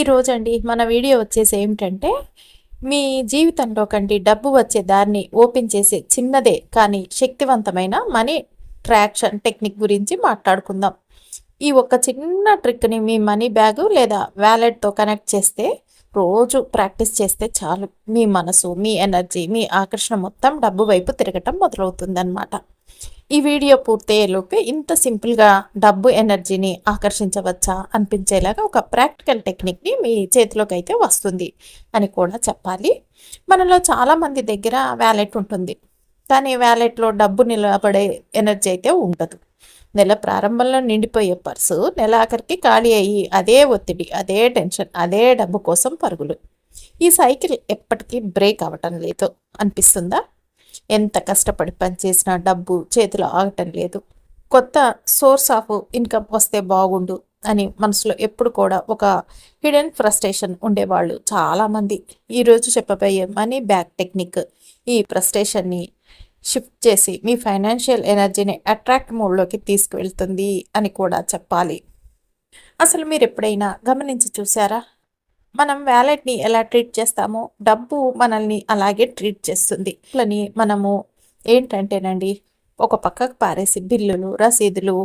ఈరోజు అండి మన వీడియో వచ్చేసి ఏమిటంటే మీ జీవితంలో కండి డబ్బు వచ్చే దారిని ఓపెన్ చేసే చిన్నదే కానీ శక్తివంతమైన మనీ ట్రాక్షన్ టెక్నిక్ గురించి మాట్లాడుకుందాం. ఈ ఒక్క చిన్న ట్రిక్ని మీ మనీ బ్యాగ్ లేదా వ్యాలెట్తో కనెక్ట్ చేస్తే రోజు ప్రాక్టీస్ చేస్తే చాలు. మీ మనసు మీ ఎనర్జీ మీ ఆకర్షణ మొత్తం డబ్బు వైపు తిరగటం మొదలవుతుందన్నమాట. ఈ వీడియో పూర్తయ్యేలోపు ఇంత సింపుల్గా డబ్బు ఎనర్జీని ఆకర్షించవచ్చా అనిపించేలాగా ఒక ప్రాక్టికల్ టెక్నిక్ని మీ చేతిలోకి అయితే వస్తుంది అని కూడా చెప్పాలి. మనలో చాలామంది దగ్గర వ్యాలెట్ ఉంటుంది. కానీ వ్యాలెట్లో డబ్బు నిలబడే ఎనర్జీ అయితే ఉండదు. నెల ప్రారంభంలో నిండిపోయే పర్సు నెల ఆఖరికి ఖాళీ అయ్యి అదే ఒత్తిడి అదే టెన్షన్ అదే డబ్బు కోసం పరుగులు. ఈ సైకిల్ ఎప్పటికీ బ్రేక్ అవ్వటం లేదు. అనిపిస్తుందా? ఎంత కష్టపడి పనిచేసినా డబ్బు చేతిలో ఆగటం లేదు. కొత్త సోర్స్ ఆఫ్ ఇన్కమ్ వస్తే బాగుండు అని మనసులో ఎప్పుడు కూడా ఒక హిడెన్ ఫ్రస్ట్రేషన్ ఉండేవాళ్ళు చాలామంది. ఈరోజు చెప్పబోయే మనీ బ్యాక్ టెక్నిక్ ఈ ఫ్రస్ట్రేషన్ని షిఫ్ట్ చేసి మీ ఫైనాన్షియల్ ఎనర్జీని అట్రాక్ట్ మోడ్లోకి తీసుకువెళ్తుంది అని కూడా చెప్పాలి. అసలు మీరు ఎప్పుడైనా గమనించి చూసారా మనం వ్యాలెట్ని ఎలా ట్రీట్ చేస్తామో డబ్బు మనల్ని అలాగే ట్రీట్ చేస్తుంది. ఇట్లని మనము ఏంటంటేనండి ఒక పక్కకు పారేసి బిల్లులు రసీదులు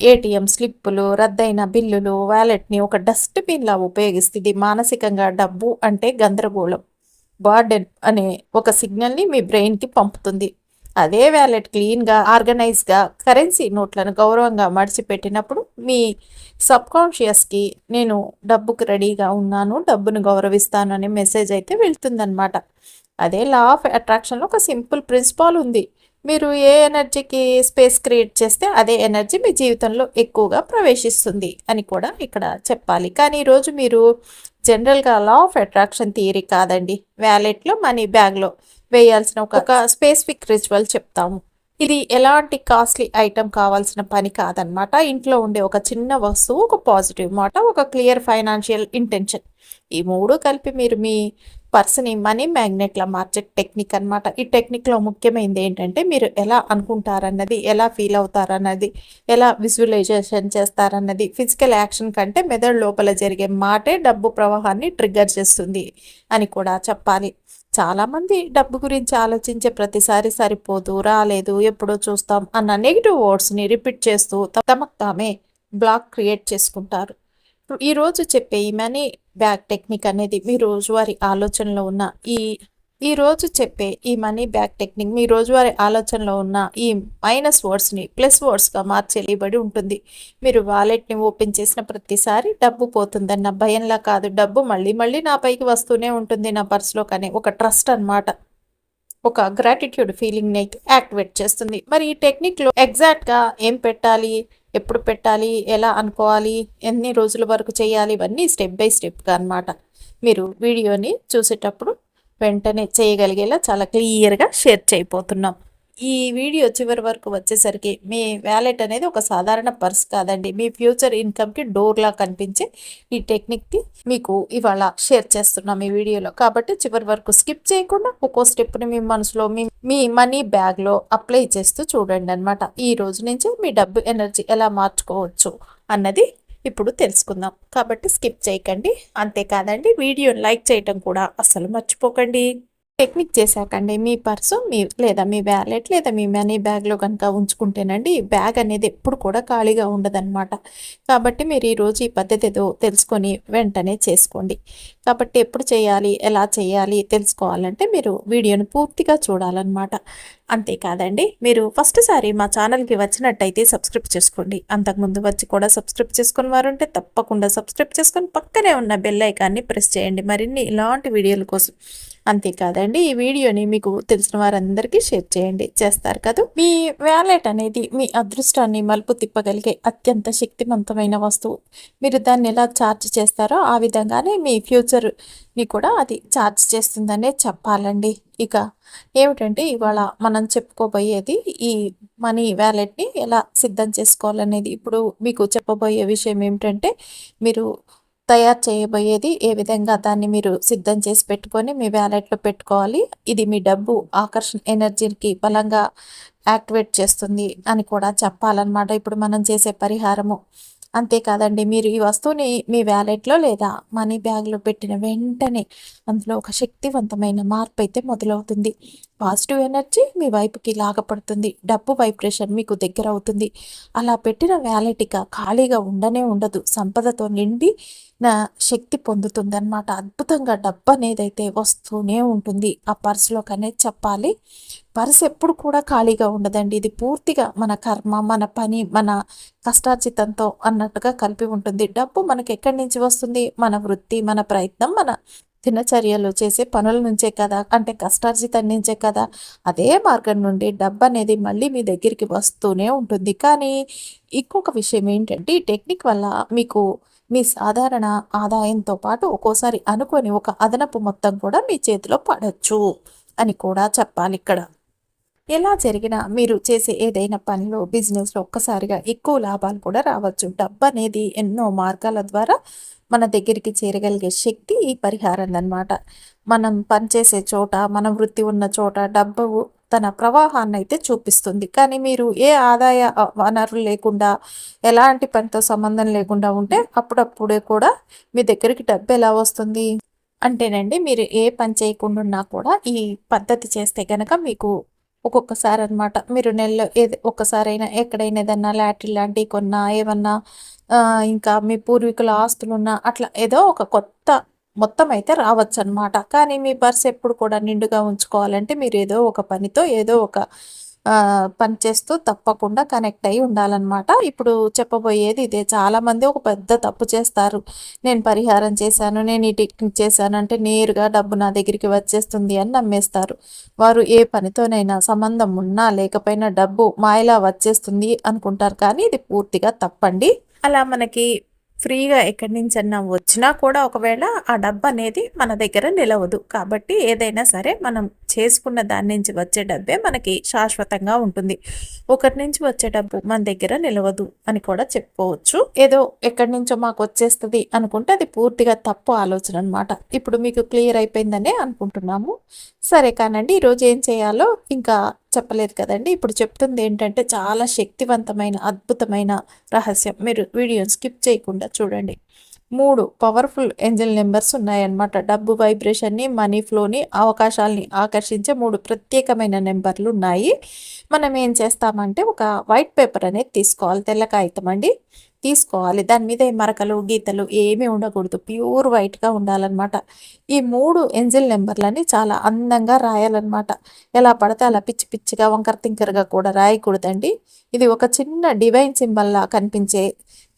ఏటీఎం స్లిప్పులు రద్దయిన బిల్లులు వ్యాలెట్ని ఒక డస్ట్బిన్లా ఉపయోగిస్తుంది మానసికంగా డబ్బు అంటే గందరగోళం. బార్డెన్ అనే ఒక సిగ్నల్ని మీ బ్రెయిన్కి పంపుతుంది. అదే వ్యాలెట్ క్లీన్గా ఆర్గనైజ్గా కరెన్సీ నోట్లను గౌరవంగా మడిచిపెట్టినప్పుడు మీ సబ్కాన్షియస్కి నేను డబ్బుకు రెడీగా ఉన్నాను డబ్బును గౌరవిస్తాను అనే మెసేజ్ అయితే వెళ్తుందనమాట అదే లా ఆఫ్ అట్రాక్షన్లో ఒక సింపుల్ ప్రిన్సిపాల్ ఉంది. మీరు ఏ ఎనర్జీకి స్పేస్ క్రియేట్ చేస్తే అదే ఎనర్జీ మీ జీవితంలో ఎక్కువగా ప్రవేశిస్తుంది అని కూడా ఇక్కడ చెప్పాలి. కానీ ఈరోజు మీరు జనరల్గా లా ఆఫ్ అట్రాక్షన్ థియరీ కాదండి. వ్యాలెట్లో మనీ బ్యాగ్లో వేయాల్సిన ఒక స్పెసిఫిక్ రిచువల్ చెప్తాము. ఇది ఎలాంటి కాస్ట్లీ ఐటమ్ కావాల్సిన పని కాదనమాట ఇంట్లో ఉండే ఒక చిన్న వస్తువు ఒక పాజిటివ్ మాట ఒక క్లియర్ ఫైనాన్షియల్ ఇంటెన్షన్ ఈ మూడు కలిపి మీరు మీ పర్సని మనీ మ్యాగ్నెట్లా మార్చే టెక్నిక్ అనమాట ఈ టెక్నిక్లో ముఖ్యమైనది ఏంటంటే మీరు ఎలా అనుకుంటారన్నది ఎలా ఫీల్ అవుతారన్నది ఎలా విజువలైజేషన్ చేస్తారన్నది ఫిజికల్ యాక్షన్ కంటే మెదడు లోపల జరిగే మాటే డబ్బు ప్రవాహాన్ని ట్రిగ్గర్ చేస్తుంది అని కూడా చెప్పాలి. చాలామంది డబ్బు గురించి ఆలోచించే ప్రతిసారి సరిపోదు రాలేదు ఎప్పుడో చూస్తాం అన్న నెగిటివ్ వర్డ్స్ని రిపీట్ చేస్తూ తమకు తామే బ్లాక్ క్రియేట్ చేసుకుంటారు. ఈరోజు చెప్పే ఈ మనీ బ్యాగ్ టెక్నిక్ అనేది మీ రోజువారి ఆలోచనలో ఉన్న ఈ ఈ రోజు చెప్పే ఈ మనీ బ్యాక్ టెక్నిక్ మీ రోజువారీ ఆలోచనలో ఉన్న ఈ మైనస్ వర్డ్స్ని ప్లస్ వర్డ్స్గా మార్చేయబడి ఉంటుంది. మీరు వాలెట్ని ఓపెన్ చేసిన ప్రతిసారి డబ్బు పోతుందన్న భయంలా కాదు. డబ్బు మళ్ళీ మళ్ళీ నా పైకి వస్తూనే ఉంటుంది నా పర్సులో కానీ ఒక ట్రస్ట్ అనమాట ఒక గ్రాటిట్యూడ్ ఫీలింగ్ని యాక్టివేట్ చేస్తుంది. మరి ఈ టెక్నిక్లో ఎగ్జాక్ట్గా ఏం పెట్టాలి? ఎప్పుడు పెట్టాలి? ఎలా అనుకోవాలి? ఎన్ని రోజుల వరకు చేయాలి? ఇవన్నీ స్టెప్ బై స్టెప్గా అనమాట మీరు వీడియోని చూసేటప్పుడు వెంటనే చేయగలిగేలా చాలా క్లియర్గా షేర్ చేయబోతున్నాం. ఈ వీడియో చివరి వరకు వచ్చేసరికి మీ వ్యాలెట్ అనేది ఒక సాధారణ పర్స్ కాదండి. మీ ఫ్యూచర్ ఇన్కమ్కి డోర్లా కనిపించే ఈ టెక్నిక్కి మీకు ఇవాళ షేర్ చేస్తున్నాం ఈ వీడియోలో. కాబట్టి చివరి వరకు స్కిప్ చేయకుండా ఒక్కో స్టెప్ని మీ మనసులో మీ మీ మనీ బ్యాగ్లో అప్లై చేస్తూ చూడండి అనమాట ఈ రోజు నుంచి మీ డబ్బు ఎనర్జీ ఎలా మార్చుకోవచ్చు అన్నది ఇప్పుడు తెలుసుకుందాం. కాబట్టి స్కిప్ చేయకండి. అంతేకాదండి వీడియోని లైక్ చేయటం కూడా అస్సలు మర్చిపోకండి. టెక్నిక్ చేశాకండి. మీ పర్సు మీ లేదా మీ వ్యాలెట్ లేదా మీ మనీ బ్యాగ్లో కనుక ఉంచుకుంటేనండి బ్యాగ్ అనేది ఎప్పుడు కూడా ఖాళీగా ఉండదన్నమాట. కాబట్టి మీరు ఈరోజు ఈ పద్ధతి ఏదో తెలుసుకొని వెంటనే చేసుకోండి. కాబట్టి ఎప్పుడు చేయాలి ఎలా చేయాలి తెలుసుకోవాలంటే మీరు వీడియోని పూర్తిగా చూడాలన్నమాట. అంతేకాదండి మీరు ఫస్ట్ సారి మా ఛానల్కి వచ్చినట్టయితే సబ్స్క్రైబ్ చేసుకోండి. అంతకుముందు వచ్చి కూడా సబ్స్క్రైబ్ చేసుకుని వారుంటే తప్పకుండా సబ్స్క్రైబ్ చేసుకొని పక్కనే ఉన్న బెల్ ఐకాన్ని ప్రెస్ చేయండి. మరిన్ని ఇలాంటి వీడియోల కోసం అంతేకాదండి ఈ వీడియోని మీకు తెలిసిన వారందరికీ షేర్ చేయండి. చేస్తారు కదా? మీ వ్యాలెట్ అనేది మీ అదృష్టాన్ని మలుపు తిప్పగలిగే అత్యంత శక్తివంతమైన వస్తువు. మీరు దాన్ని ఎలా ఛార్జ్ చేస్తారో ఆ విధంగానే మీ ఫ్యూచర్ ని కూడా అది ఛార్జ్ చేస్తుందనే చెప్పాలండి. ఇక ఏమిటంటే ఇవాళ మనం చెప్పుకోబోయేది ఈ మనీ వ్యాలెట్ని ఎలా సిద్ధం చేసుకోవాలనేది. ఇప్పుడు మీకు చెప్పబోయే విషయం ఏమిటంటే మీరు తయారు చేయబోయేది ఏ విధంగా దాన్ని మీరు సిద్ధం చేసి పెట్టుకొని మీ వ్యాలెట్లో పెట్టుకోవాలి. ఇది మీ డబ్బు ఆకర్షణ ఎనర్జీకి బలంగా యాక్టివేట్ చేస్తుంది అని కూడా చెప్పాలన్నమాట. ఇప్పుడు మనం చేసే పరిహారము అంతేకాదండి మీరు ఈ వస్తువుని మీ వ్యాలెట్లో లేదా మనీ బ్యాగ్లో పెట్టిన వెంటనే అందులో ఒక శక్తివంతమైన మార్పు అయితే మొదలవుతుంది. పాజిటివ్ ఎనర్జీ మీ వైపుకి లాగపడుతుంది. డబ్బు వైబ్రేషన్ మీకు దగ్గర అవుతుంది. అలా పెట్టిన వ్యాలెటిక ఖాళీగా ఉండనే ఉండదు. సంపదతో నిండి నా శక్తి పొందుతుంది అనమాట అద్భుతంగా డబ్బు అనేది అయితే వస్తూనే ఉంటుంది. ఆ పర్సులోకి కనే చెప్పాలి. పర్స్ ఎప్పుడు కూడా ఖాళీగా ఉండదండి. ఇది పూర్తిగా మన కర్మ మన పని మన కష్టార్జితంతో అన్నట్టుగా కలిపి ఉంటుంది. డబ్బు మనకి ఎక్కడి నుంచి వస్తుంది? మన వృత్తి మన ప్రయత్నం మన దినచర్యలు చేసే పనుల నుంచే కదా అంటే కష్టార్జితం నుంచే కదా అదే మార్గం నుండి డబ్బు అనేది మళ్ళీ మీ దగ్గరికి వస్తూనే ఉంటుంది. కానీ ఇంకొక విషయం ఏంటంటే ఈ టెక్నిక్ వల్ల మీకు మీ సాధారణ ఆదాయంతో పాటు ఒక్కోసారి అనుకొని ఒక అదనపు మొత్తం కూడా మీ చేతిలో పడచ్చు అని కూడా చెప్పాలి ఇక్కడ. ఎలా జరిగినా మీరు చేసే ఏదైనా పనిలో బిజినెస్లో ఒక్కసారిగా ఎక్కువ లాభాలు కూడా రావచ్చు. డబ్బు అనేది ఎన్నో మార్గాల ద్వారా మన దగ్గరికి చేరగలిగే శక్తి ఈ పరిహారం అనమాట మనం పనిచేసే చోట మన వృత్తి ఉన్న చోట డబ్బు తన ప్రవాహాన్ని అయితే చూపిస్తుంది. కానీ మీరు ఏ ఆదాయ వనరులు లేకుండా ఎలాంటి పనితో సంబంధం లేకుండా ఉంటే అప్పుడప్పుడే కూడా మీ దగ్గరికి డబ్బు ఎలా వస్తుంది? అంటేనండి మీరు ఏ పని చేయకుండా ఉన్నా కూడా ఈ పద్ధతి చేస్తే కనుక మీకు ఒక్కొక్కసారి అనమాట మీరు నెలలో ఏది ఒక్కసారైనా ఎక్కడైనా ఏదన్నా లాటరీ లాంటివి కొన్నా ఏమన్నా ఇంకా మీ పూర్వీకుల ఆస్తులున్నా అట్లా ఏదో ఒక కొత్త మొత్తం అయితే రావచ్చు అనమాట కానీ మీ పర్స్ ఎప్పుడు కూడా నిండుగా ఉంచుకోవాలంటే మీరు ఏదో ఒక పనితో ఏదో ఒక పని చేస్తూ తప్పకుండా కనెక్ట్ అయి ఉండాలన్నమాట. ఇప్పుడు చెప్పబోయేది ఇదే. చాలామంది ఒక పెద్ద తప్పు చేస్తారు. నేను పరిహారం చేశాను నేను ఈ టెక్నిక్ చేశాను అంటే నేరుగా డబ్బు నా దగ్గరికి వచ్చేస్తుంది అని నమ్మేస్తారు. వారు ఏ పనితోనైనా సంబంధం ఉన్నా లేకపోయినా డబ్బు మాయలా వచ్చేస్తుంది అనుకుంటారు. కానీ ఇది పూర్తిగా తప్పండి. అలా మనకి ఫ్రీగా ఎక్కడి నుంచన్నా వచ్చినా కూడా ఒకవేళ ఆ డబ్బు అనేది మన దగ్గర నిలవదు. కాబట్టి ఏదైనా సరే మనం చేసుకున్న దాని నుంచి వచ్చే డబ్బే మనకి శాశ్వతంగా ఉంటుంది. ఒకరి నుంచి వచ్చే డబ్బు మన దగ్గర నిలవదు అని కూడా చెప్పుకోవచ్చు. ఏదో ఎక్కడి నుంచో మాకు వచ్చేస్తుంది అనుకుంటే అది పూర్తిగా తప్పు ఆలోచన అనమాట ఇప్పుడు మీకు క్లియర్ అయిపోయిందనే అనుకుంటున్నాము. సరే కానండి ఈరోజు ఏం చేయాలో ఇంకా చెప్పలేదు కదండి. ఇప్పుడు చెప్తుంది ఏంటంటే చాలా శక్తివంతమైన అద్భుతమైన రహస్యం. మీరు వీడియోని స్కిప్ చేయకుండా చూడండి. మూడు పవర్ఫుల్ ఏంజల్ నెంబర్స్ ఉన్నాయన్నమాట. డబ్బు వైబ్రేషన్ని మనీ ఫ్లోని అవకాశాలని ఆకర్షించే మూడు ప్రత్యేకమైన నెంబర్లు ఉన్నాయి. మనం ఏం చేస్తామంటే ఒక వైట్ పేపర్ అనేది తీసుకోవాలి. తెల్ల కాగితం అండి. తీసుకోవాలి. దాని మీద మరకలు గీతలు ఏమీ ఉండకూడదు. ప్యూర్ వైట్గా ఉండాలన్నమాట. ఈ మూడు ఎంజిల్ నెంబర్లని చాలా అందంగా రాయాలన్నమాట. ఎలా పడితే అలా పిచ్చి పిచ్చిగా వంకర తింకరగా కూడా రాయకూడదండి. ఇది ఒక చిన్న డివైన్ సింబల్లా కనిపించే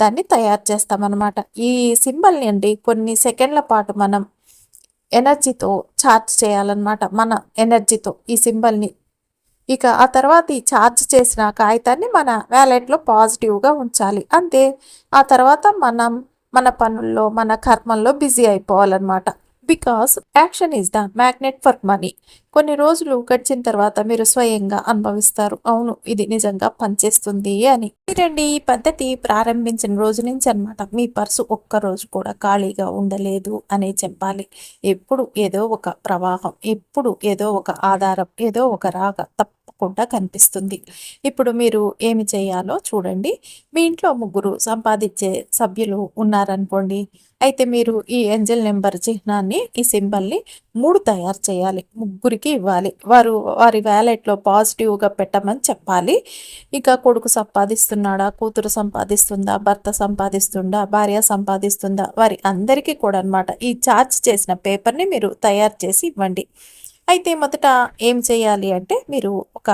దాన్ని తయారు చేస్తామన్నమాట. ఈ సింబల్ని అండి కొన్ని సెకండ్ల పాటు మనం ఎనర్జీతో చార్జ్ చేయాలన్నమాట. మన ఎనర్జీతో ఈ సింబల్ని ఇక ఆ తర్వాత ఈ ఛార్జ్ చేసిన కాగితాన్ని మన వ్యాలెట్లో పాజిటివ్గా ఉంచాలి. అంతే. ఆ తర్వాత మనం మన పనుల్లో మన కర్మల్లో busy అయిపోవాలన్నమాట. Because action is the magnet for money కొన్ని రోజులు గడిచిన తర్వాత మీరు స్వయంగా అనుభవిస్తారు. అవును ఇది నిజంగా పనిచేస్తుంది అని. మీరండి ఈ పద్ధతి ప్రారంభించిన రోజు నుంచి అనమాట మీ పర్సు ఒక్క రోజు కూడా ఖాళీగా ఉండలేదు అనే చెప్పాలి. ఎప్పుడు ఏదో ఒక ప్రవాహం ఎప్పుడు ఏదో ఒక ఆధారం ఏదో ఒక రాగ తప్ప తప్పకుండా కనిపిస్తుంది. ఇప్పుడు మీరు ఏమి చేయాలో చూడండి. మీ ఇంట్లో ముగ్గురు సంపాదించే సభ్యులు ఉన్నారనుకోండి. అయితే మీరు ఈ ఏంజల్ నెంబర్ చిహ్నాన్ని ఈ సింబల్ని మూడు తయారు చేయాలి. ముగ్గురికి ఇవ్వాలి. వారు వారి వ్యాలెట్లో పాజిటివ్గా పెట్టమని చెప్పాలి. ఇక కొడుకు సంపాదిస్తున్నాడా? కూతురు సంపాదిస్తుందా? భర్త సంపాదిస్తుందా? భార్య సంపాదిస్తుందా? వారి అందరికీ కూడా అనమాట ఈ చార్జ్ చేసిన పేపర్ని మీరు తయారు చేసి ఇవ్వండి. అయితే మొదట ఏం చేయాలి అంటే మీరు ఒక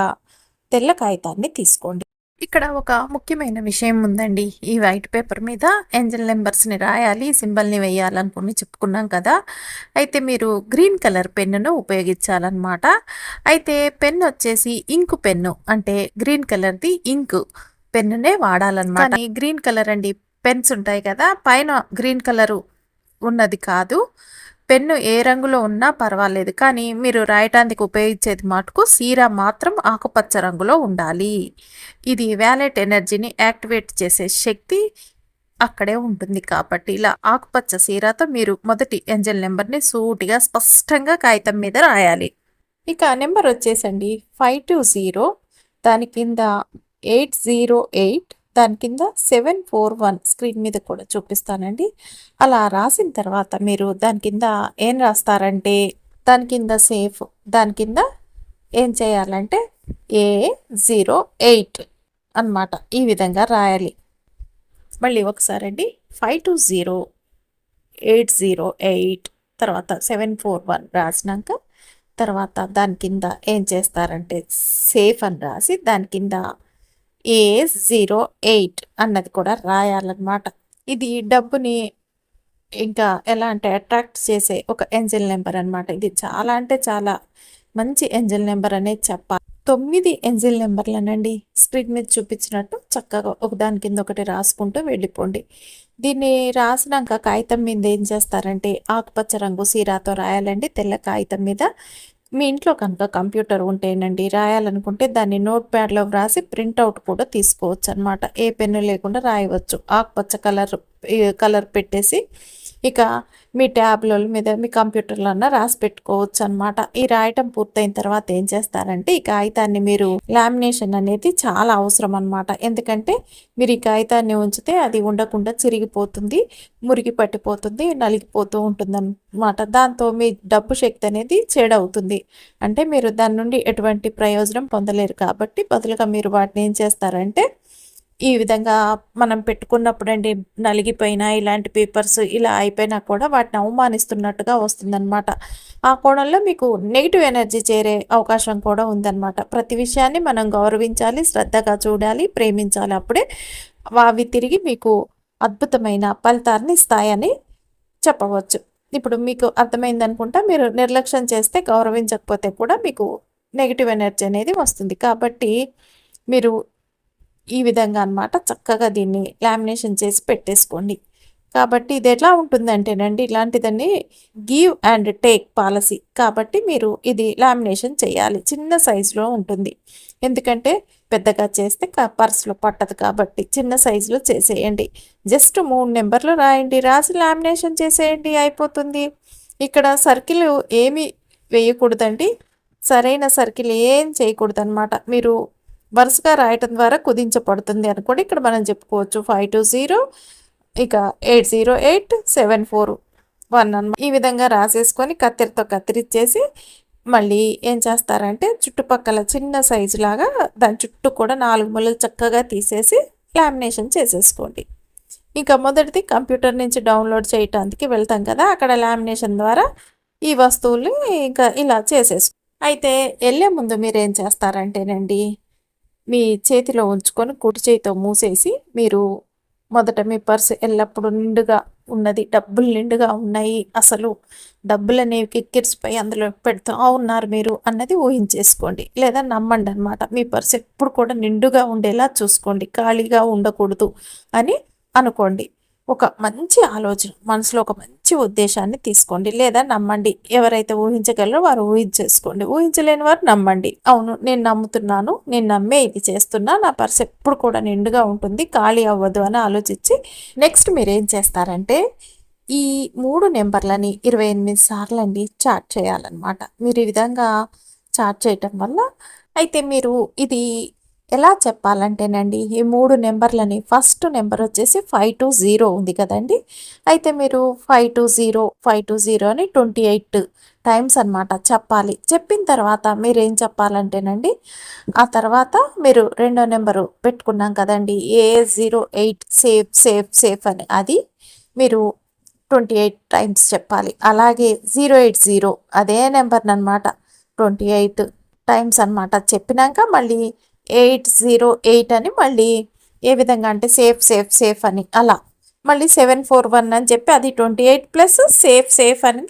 తెల్ల కాగితాన్ని తీసుకోండి. ఇక్కడ ఒక ముఖ్యమైన విషయం ఉందండి. ఈ వైట్ పేపర్ మీద ఏంజల్ నెంబర్స్ని రాయాలి సింబల్ని వేయాలనుకుని చెప్పుకున్నాం కదా. అయితే మీరు గ్రీన్ కలర్ పెన్నును ఉపయోగించాలన్నమాట. అయితే పెన్ వచ్చేసి ఇంకు పెన్ను అంటే గ్రీన్ కలర్ది ఇంక్ పెన్నునే వాడాలన్నమాట. గ్రీన్ కలర్ అండి పెన్స్ ఉంటాయి కదా పైన గ్రీన్ కలరు ఉన్నది కాదు. పెన్ను ఏ రంగులో ఉన్నా పర్వాలేదు. కానీ మీరు రాయటానికి ఉపయోగించేది మటుకు సీరా మాత్రం ఆకుపచ్చ రంగులో ఉండాలి. ఇది వ్యాలెట్ ఎనర్జీని యాక్టివేట్ చేసే శక్తి అక్కడే ఉంటుంది కాబట్టి ఇలా ఆకుపచ్చ సీరాతో మీరు మొదటి ఎంజల్ నెంబర్ని సూటిగా స్పష్టంగా కాగితం మీద రాయాలి. ఇక నెంబర్ వచ్చేసండి ఫైవ్ టూ జీరో. దాని కింద ఎయిట్ జీరో ఎయిట్. దాని కింద సెవెన్ ఫోర్ వన్ స్క్రీన్ మీద కూడా చూపిస్తానండి. అలా రాసిన తర్వాత మీరు దాని కింద ఏం రాస్తారంటే దాని కింద సేఫ్ దాని కింద ఏం చేయాలంటే ఏ జీరో ఎయిట్ అనమాట ఈ విధంగా రాయాలి. మళ్ళీ ఒకసారి అండి five two zero eight zero eight తర్వాత సెవెన్ ఫోర్ వన్ రాసినాక తర్వాత దాని కింద ఏం చేస్తారంటే సేఫ్ అని రాసి దాని కింద ఏ జీరో ఎయిట్ అన్నది కూడా రాయాలన్నమాట. ఇది డబ్బుని ఇంకా ఎలా అంటే అట్రాక్ట్ చేసే ఒక ఎంజిల్ నెంబర్ అనమాట ఇది చాలా అంటే చాలా మంచి ఎంజిల్ నెంబర్ అనేది చెప్పాలి. తొమ్మిది ఎంజిల్ నెంబర్లనండి స్క్రీన్ మీద చూపించినట్టు చక్కగా ఒకదాని కింద ఒకటి రాసుకుంటూ వెళ్ళిపోండి. దీన్ని రాసినాక కాగితం మీద ఏం చేస్తారంటే ఆకుపచ్చ రంగు సీరాతో రాయాలండి. తెల్ల కాగితం మీద మీ ఇంట్లో కనుక కంప్యూటర్ ఉంటేనండి రాయాలనుకుంటే దాన్ని నోట్ ప్యాడ్లో వ్రాసి ప్రింట్అవుట్ కూడా తీసుకోవచ్చు అనమాట ఏ పెన్ను లేకుండా రాయవచ్చు. ఆకుపచ్చ కలర్. కలర్ పెట్టేసి ఇక మీ ట్యాబ్ల మీద మీ కంప్యూటర్లో రాసి పెట్టుకోవచ్చు అనమాట ఈ రాయటం పూర్తయిన తర్వాత ఏం చేస్తారంటే ఈ కాగితాన్ని మీరు లామినేషన్ అనేది చాలా అవసరం అనమాట ఎందుకంటే మీరు ఈ కాగితాన్ని ఉంచితే అది ఉండకుండా చిరిగిపోతుంది మురిగి పట్టిపోతుంది నలిగిపోతూ ఉంటుంది అనమాట దాంతో మీ డబ్బు శక్తి అనేది చెడవుతుంది. అంటే మీరు దాని నుండి ఎటువంటి ప్రయోజనం పొందలేరు కాబట్టి బదులుగా మీరు వాటిని ఏం చేస్తారంటే ఈ విధంగా మనం పెట్టుకున్నప్పుడండి నలిగిపోయిన ఇలాంటి పేపర్స్ ఇలా అయిపోయినా కూడా వాటిని అవమానిస్తున్నట్టుగా వస్తుందన్నమాట. ఆ కోణంలో మీకు నెగిటివ్ ఎనర్జీ చేరే అవకాశం కూడా ఉందన్నమాట. ప్రతి విషయాన్ని మనం గౌరవించాలి శ్రద్ధగా చూడాలి ప్రేమించాలి. అప్పుడే అవి తిరిగి మీకు అద్భుతమైన ఫలితాన్ని ఇస్తాయని చెప్పవచ్చు. ఇప్పుడు మీకు అర్థమైంది అనుకుంటా మీరు నిర్లక్ష్యం చేస్తే గౌరవించకపోతే కూడా మీకు నెగిటివ్ ఎనర్జీ అనేది వస్తుంది. కాబట్టి మీరు ఈ విధంగా అనమాట చక్కగా దీన్ని లామినేషన్ చేసి పెట్టేసుకోండి. కాబట్టి ఇది ఎట్లా ఉంటుందంటేనండి ఇలాంటిదని గివ్ అండ్ టేక్ పాలసీ కాబట్టి మీరు ఇది లామినేషన్ చేయాలి. చిన్న సైజులో ఉంటుంది. ఎందుకంటే పెద్దగా చేస్తే పర్సులో పట్టదు కాబట్టి చిన్న సైజులో చేసేయండి. జస్ట్ మూడు నెంబర్లు రాయండి. రాసి లామినేషన్ చేసేయండి. అయిపోతుంది. ఇక్కడ సర్కిల్ ఏమి వేయకూడదండి. సరైన సర్కిల్ ఏం చేయకూడదు అనమాట మీరు వరుసగా రాయటం ద్వారా కుదించబడుతుంది అని కూడా ఇక్కడ మనం చెప్పుకోవచ్చు. ఫైవ్ టూ జీరో ఇక eight zero eight seven four one అనమాట ఈ విధంగా రాసేసుకొని కత్తిరితో కత్తిరిచ్చేసి మళ్ళీ ఏం చేస్తారంటే చుట్టుపక్కల చిన్న సైజు లాగా దాని చుట్టూ కూడా నాలుగు ముళ్ళు చక్కగా తీసేసి లామినేషన్ చేసేసుకోండి. ఇంకా మొదటిది కంప్యూటర్ నుంచి డౌన్లోడ్ చేయటానికి వెళ్తాం కదా అక్కడ లామినేషన్ ద్వారా ఈ వస్తువులు ఇంకా ఇలా చేసేసుకో. అయితే వెళ్ళే ముందు మీరు ఏం చేస్తారంటేనండి మీ చేతిలో ఉంచుకొని కుడి చేతితో మూసేసి మీరు మొదట మీ పర్స్ ఎల్లప్పుడూ నిండుగా ఉన్నది డబ్బులు నిండుగా ఉన్నాయి అసలు డబ్బులు అనేవి పై అందులో పెడుతూ ఉన్నారు మీరు అన్నది ఊహించేసుకోండి. లేదా నమ్మండి అనమాట మీ పర్స్ ఎప్పుడు కూడా నిండుగా ఉండేలా చూసుకోండి. ఖాళీగా ఉండకూడదు అని అనుకోండి. ఒక మంచి ఆలోచన మనసులో ఒక మంచి ఉద్దేశాన్ని తీసుకోండి. లేదా నమ్మండి. ఎవరైతే ఊహించగలరో వారు ఊహించేసుకోండి. ఊహించలేని వారు నమ్మండి. అవును నేను నమ్ముతున్నాను నేను నమ్మే ఇది చేస్తున్నా నా పర్స్ ఎప్పుడు కూడా నిండుగా ఉంటుంది ఖాళీ అవ్వదు అని ఆలోచించి నెక్స్ట్ మీరు ఏం చేస్తారంటే ఈ మూడు నెంబర్లని ఇరవై ఎనిమిది సార్లు అండి చాట్ చేయాలన్నమాట. మీరు ఈ విధంగా చాట్ చేయటం వల్ల అయితే మీరు ఇది ఎలా చెప్పాలంటేనండి ఈ మూడు నెంబర్లని ఫస్ట్ నెంబర్ వచ్చేసి ఫైవ్ టు జీరో ఉంది కదండి. అయితే మీరు five two zero five two zero అని ట్వంటీ ఎయిట్ టైమ్స్ అనమాట చెప్పాలి. చెప్పిన తర్వాత మీరు ఏం చెప్పాలంటేనండి ఆ తర్వాత మీరు రెండో నెంబరు పెట్టుకున్నాం కదండి A zero eight safe safe safe అని. అది మీరు ట్వంటీ ఎయిట్ టైమ్స్ చెప్పాలి. అలాగే జీరో ఎయిట్ జీరో అదే నెంబర్ అనమాట ట్వంటీ ఎయిట్ టైమ్స్ అనమాట చెప్పినాక మళ్ళీ ఎయిట్ జీరో ఎయిట్ అని మళ్ళీ ఏ విధంగా అంటే సేఫ్ సేఫ్ సేఫ్ అని అలా. మళ్ళీ సెవెన్ ఫోర్ వన్ అని చెప్పి అది twenty eight plus safe safe అని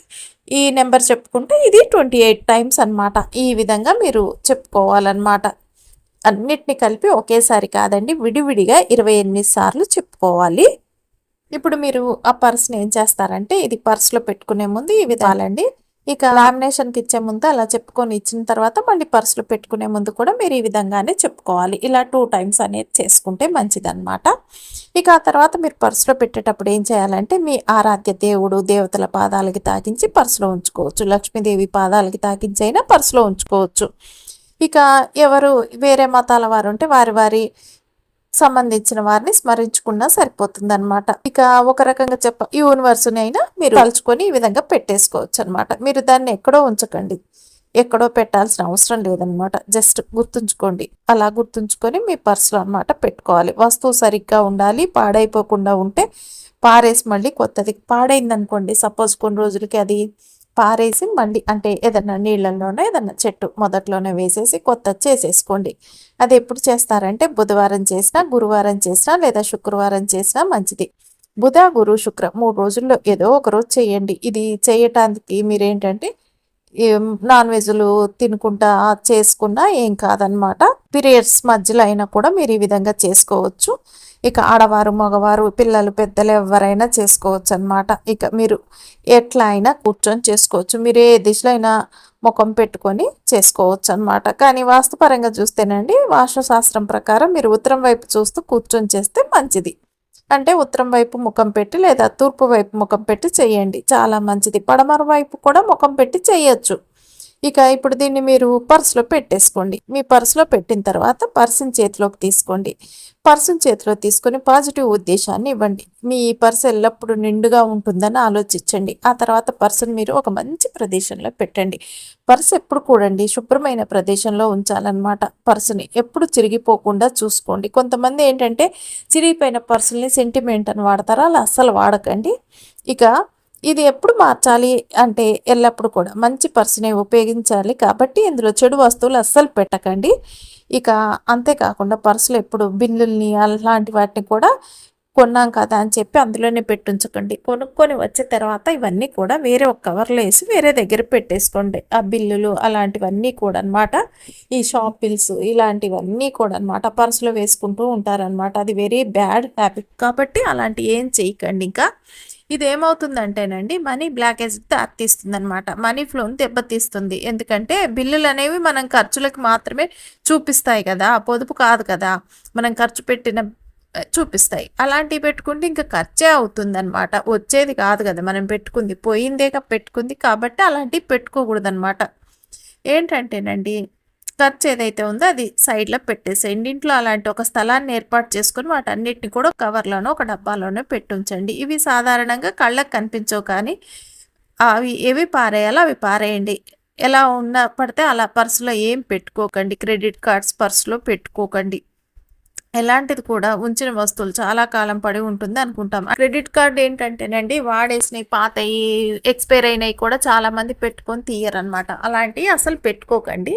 ఈ నెంబర్ చెప్పుకుంటే ఇది ట్వంటీ ఎయిట్ టైమ్స్ అనమాట ఈ విధంగా మీరు చెప్పుకోవాలన్నమాట. అన్నిటిని కలిపి ఒకేసారి కాదండి విడివిడిగా ఇరవై ఎనిమిది సార్లు చెప్పుకోవాలి. ఇప్పుడు మీరు ఆ పర్స్ని ఏం చేస్తారంటే ఇది పర్స్లో పెట్టుకునే ముందు ఈ విధాలండి. ఇక లామినేషన్కి ఇచ్చే ముందు అలా చెప్పుకొని ఇచ్చిన తర్వాత మళ్ళీ పర్సులు పెట్టుకునే ముందు కూడా మీరు ఈ విధంగానే చెప్పుకోవాలి. ఇలా టూ టైమ్స్ అనేది చేసుకుంటే మంచిదన్నమాట. ఇక ఆ తర్వాత మీరు పర్సులో పెట్టేటప్పుడు ఏం చేయాలంటే మీ ఆరాధ్య దేవుడు దేవతల పాదాలకి తాకించి పర్సులో ఉంచుకోవచ్చు. లక్ష్మీదేవి పాదాలకి తాకించి అయినా పర్సులో ఉంచుకోవచ్చు. ఇక ఎవరు వేరే మతాల వారు ఉంటే వారి వారి సంబంధించిన వారిని స్మరించుకున్నా సరిపోతుంది అనమాట ఇక ఒక రకంగా చెప్ప యూనివర్స్ని అయినా మీరు తలుచుకొని ఈ విధంగా పెట్టేసుకోవచ్చు అనమాట మీరు దాన్ని ఎక్కడో ఉంచకండి. ఎక్కడో పెట్టాల్సిన అవసరం లేదనమాట జస్ట్ గుర్తుంచుకోండి. అలా గుర్తుంచుకొని మీ పర్సులో అనమాట పెట్టుకోవాలి. వస్తువు సరిగ్గా ఉండాలి పాడైపోకుండా ఉంటే పారేసి మళ్ళీ కొత్తది. పాడైంది అనుకోండి సపోజ్ కొన్ని రోజులకి అది పారేసి మళ్ళీ అంటే ఏదన్నా నీళ్ళల్లోనో ఏదన్నా చెట్టు మొదట్లోనే వేసేసి కొత్త చేసేసుకోండి. అది ఎప్పుడు చేస్తారంటే బుధవారం చేసినా గురువారం చేసినా లేదా శుక్రవారం చేసినా మంచిది. బుధ గురు శుక్ర మూడు రోజుల్లో ఏదో ఒక రోజు చేయండి. ఇది చేయటానికి మీరేంటంటే నాన్ వెజ్లు తినుకుంటా చేసుకున్నా ఏం కాదనమాట పీరియడ్స్ మధ్యలో అయినా కూడా మీరు ఈ విధంగా చేసుకోవచ్చు. ఇక ఆడవారు మగవారు పిల్లలు పెద్దలు ఎవరైనా చేసుకోవచ్చు అనమాట ఇక మీరు ఎట్లా అయినా కూర్చొని చేసుకోవచ్చు. మీరు ఏ దిశలో అయినా ముఖం పెట్టుకొని చేసుకోవచ్చు అనమాట కానీ వాస్తుపరంగా చూస్తేనండి వాస్తుశాస్త్రం ప్రకారం మీరు ఉత్తరం వైపు చూస్తూ కూర్చొని చేస్తే మంచిది. అంటే ఉత్తరం వైపు ముఖం పెట్టి లేదా తూర్పు వైపు ముఖం పెట్టి చేయండి. చాలా మంచిది. పడమర వైపు కూడా ముఖం పెట్టి చేయొచ్చు. ఇక ఇప్పుడు దీన్ని మీరు పర్సులో పెట్టేసుకోండి. మీ పర్సులో పెట్టిన తర్వాత పర్సుని చేతిలోకి తీసుకోండి. పర్సుని చేతిలో తీసుకొని పాజిటివ్ ఉద్దేశాన్ని ఇవ్వండి. మీ పర్సు ఎల్లప్పుడూ నిండుగా ఉంటుందని ఆలోచించండి. ఆ తర్వాత పర్సుని మీరు ఒక మంచి ప్రదేశంలో పెట్టండి. పర్సు ఎప్పుడు కూడండి శుభ్రమైన ప్రదేశంలో ఉంచాలన్నమాట. పర్సుని ఎప్పుడు చిరిగిపోకుండా చూసుకోండి. కొంతమంది ఏంటంటే చిరిగిపోయిన పర్సుల్ని సెంటిమెంట్ అని వాడతారా. అలా అస్సలు వాడకండి. ఇక ఇది ఎప్పుడు మార్చాలి అంటే ఎల్లప్పుడు కూడా మంచి పర్సునే ఉపయోగించాలి కాబట్టి ఇందులో చెడు వస్తువులు అస్సలు పెట్టకండి. ఇక అంతేకాకుండా పర్సులు ఎప్పుడు బిల్లుల్ని అలాంటి వాటిని కూడా కొన్నాం కదా అని చెప్పి అందులోనే పెట్టుంచకండి. కొనుక్కొని వచ్చే తర్వాత ఇవన్నీ కూడా వేరే ఒక కవర్లో వేసి వేరే దగ్గర పెట్టేసుకోండి. ఆ బిల్లులు అలాంటివన్నీ కూడా అనమాట ఈ షాప్ బిల్స్ ఇలాంటివన్నీ కూడా అనమాట పర్సులో వేసుకుంటూ ఉంటారనమాట అది వెరీ బ్యాడ్ హ్యాబిట్. కాబట్టి అలాంటి ఏం చేయకండి ఇంకా. ఇది ఏమవుతుందంటేనండి మనీ బ్లాకేజ్ దారితీస్తుంది అనమాట మనీ ఫ్లోని దెబ్బతీస్తుంది. ఎందుకంటే బిల్లులు అనేవి మనం ఖర్చులకు మాత్రమే చూపిస్తాయి కదా. పొదుపు కాదు కదా. మనం ఖర్చు పెట్టిన చూపిస్తాయి. అలాంటివి పెట్టుకుంటే ఇంకా ఖర్చే అవుతుంది అనమాట వచ్చేది కాదు కదా. మనం పెట్టుకుంది. పోయిందేగా పెట్టుకుంది కాబట్టి అలాంటివి పెట్టుకోకూడదు అనమాట ఏంటంటేనండి ఖర్చు ఏదైతే ఉందో అది సైడ్లో పెట్టేసేయండి. ఇంట్లో అలాంటి ఒక స్థలాన్ని ఏర్పాటు చేసుకుని వాటన్నిటిని కూడా కవర్లోనో ఒక డబ్బాలోనో పెట్టుంచండి. ఇవి సాధారణంగా కళ్ళకు కనిపించవు కానీ అవి ఏవి పారేయాలో అవి పారేయండి. ఎలా ఉన్న పడితే అలా పర్సులో ఏం పెట్టుకోకండి. క్రెడిట్ కార్డ్స్ పర్సులో పెట్టుకోకండి. ఎలాంటిది కూడా ఉంచిన వస్తువులు చాలా కాలం పడి ఉంటుంది అనుకుంటాం. క్రెడిట్ కార్డ్ ఏంటంటేనండి వాడేసినవి పాతయి ఎక్స్పైర్ అయినవి కూడా చాలామంది పెట్టుకొని తీయరనమాట అలాంటివి అసలు పెట్టుకోకండి.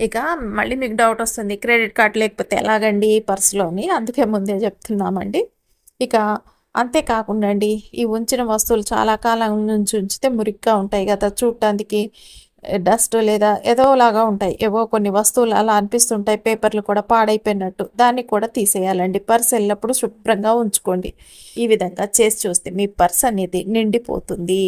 ఇక మళ్ళీ మీకు డౌట్ వస్తుంది క్రెడిట్ కార్డ్ లేకపోతే ఎలాగండి పర్సులోని అందుకే ముందే చెప్తున్నామండి. ఇక అంతేకాకుండా అండి ఈ ఉంచిన వస్తువులు చాలా కాలం నుంచి ఉంచితే మురిగ్గా ఉంటాయి కదా. చూడటానికి డస్ట్ లేదా ఏదోలాగా ఉంటాయి. ఏవో కొన్ని వస్తువులు అలా అనిపిస్తుంటాయి పేపర్లు కూడా పాడైపోయినట్టు. దాన్ని కూడా తీసేయాలండి. పర్స్ ఎల్లప్పుడూ శుభ్రంగా ఉంచుకోండి. ఈ విధంగా చేసి చూస్తే మీ పర్స్ అనేది నిండిపోతుంది.